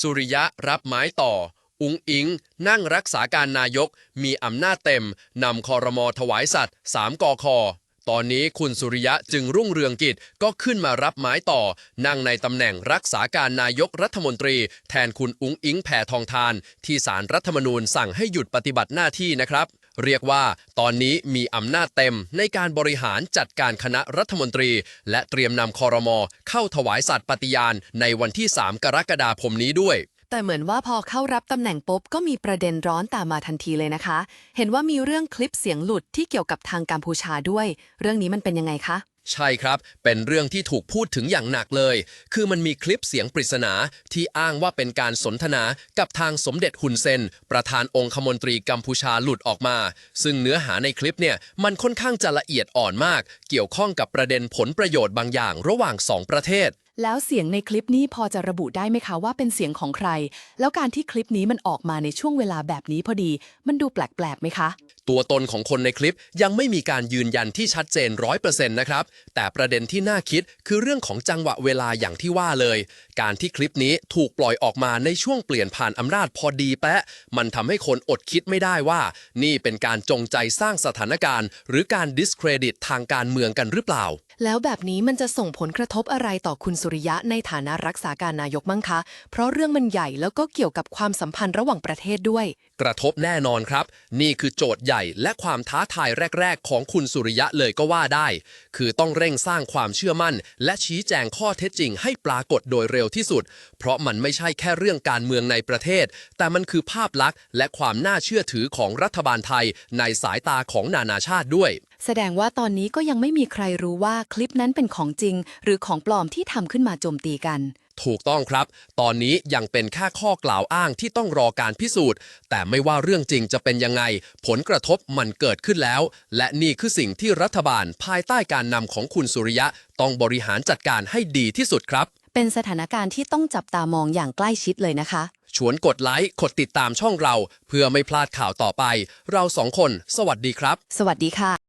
สุริยะรับไม้ต่อ อุงอิง นั่งรักษาการนายก มีอำนาจเต็ม นำคอรมอถวายสัตว์3กอคอตอนนี้คุณสุริยะจึงรุ่งเรืองกิจก็ขึ้นมารับไม้ต่อ นั่งในตำแหน่งรักษาการนายกรัฐมนตรี แทนคุณอุงอิงแผ่ทองทาน ที่สารรัฐมนูญสั่งให้หยุดปฏิบัติหน้าที่นะครับ เรียกว่าตอนนี้มีอำนาจเต็มในการบริหารจัดการคณะรัฐมนตรี และเตรียมนำคอรมอเข้าถวายสัตย์ปฏิญาณในวันที่ 3 กรกฎาคมนี้ด้วยแต่เหมือนว่าพอเข้ารับตำแหน่งปุ๊บก็มีประเด็นร้อนตามมาทันทีเลยนะคะ เห็นว่ามีเรื่องคลิปเสียงหลุดที่เกี่ยวกับทางกัมพูชาด้วย เรื่องนี้มันเป็นยังไงคะ ใช่ครับ เป็นเรื่องที่ถูกพูดถึงอย่างหนักเลย คือมันมีคลิปเสียงปริศนาที่อ้างว่าเป็นการสนทนากับทางสมเด็จฮุนเซน ประธานองคมนตรีกัมพูชาหลุดออกมา ซึ่งเนื้อหาในคลิปเนี่ยมันค่อนข้างจะละเอียดอ่อนมาก เกี่ยวข้องกับประเด็นผลประโยชน์บางอย่างระหว่างสองประเทศ แล้วเสียงในคลิปนี้พอจะระบุได้ไหมคะว่าเป็นเสียงของใคร แล้วการที่คลิปนี้มันออกมาในช่วงเวลาแบบนี้พอดี มันดูแปลกๆไหมคะ ตัวตนของคนในคลิปยังไม่มีการยืนยันที่ชัดเจนร้อยเปอร์เซ็นต์นะครับ แต่ประเด็นที่น่าคิดคือเรื่องของจังหวะเวลาอย่างที่ว่าเลย การที่คลิปนี้ถูกปล่อยออกมาในช่วงเปลี่ยนผ่านอำนาจพอดีแปะ มันทำให้คนอดคิดไม่ได้ว่า นี่เป็นการจงใจสร้างสถานการณ์ หรือการ discredit ทางการเมืองกันหรือเปล่า แล้วแบบนี้มันจะส่งผลกระทบอะไรต่อคุณสุริยะในฐานะรักษาการนายกมั้งคะ เพราะเรื่องมันใหญ่แล้วก็เกี่ยวกับความสัมพันธ์ระหว่างประเทศด้วยกระทบแน่นอนครับ นี่คือโจทย์ใหญ่และความท้าทายแรก ๆ ของคุณสุริยะเลยก็ว่าได้ คือต้องเร่งสร้างความเชื่อมั่น และชี้แจงข้อเท็จจริงให้ปรากฏโดยเร็วที่สุด เพราะมันไม่ใช่แค่เรื่องการเมืองในประเทศ แต่มันคือภาพลักษณ์ และความน่าเชื่อถือของรัฐบาลไทย ในสายตาของนานาชาติด้วย แสดงว่าตอนนี้ก็ยังไม่มีใครรู้ว่าคลิปนั้นเป็นของจริง หรือของปลอมที่ทำขึ้นมาโจมตีกัน ถูกต้องครับ ตอนนี้ยังเป็นแค่ข้อกล่าวอ้างที่ต้องรอการพิสูจน์ แต่ไม่ว่าเรื่องจริงจะเป็นยังไง ผลกระทบมันเกิดขึ้นแล้ว และนี่คือสิ่งที่รัฐบาลภายใต้การนำของคุณสุริยะ ต้องบริหารจัดการให้ดีที่สุดครับ เป็นสถานการณ์ที่ต้องจับตามองอย่างใกล้ชิดเลยนะคะ ชวนกดไลค์กดติดตามช่องเรา เพื่อไม่พลาดข่าวต่อไป เราสองคน สวัสดีครับ สวัสดีค่ะ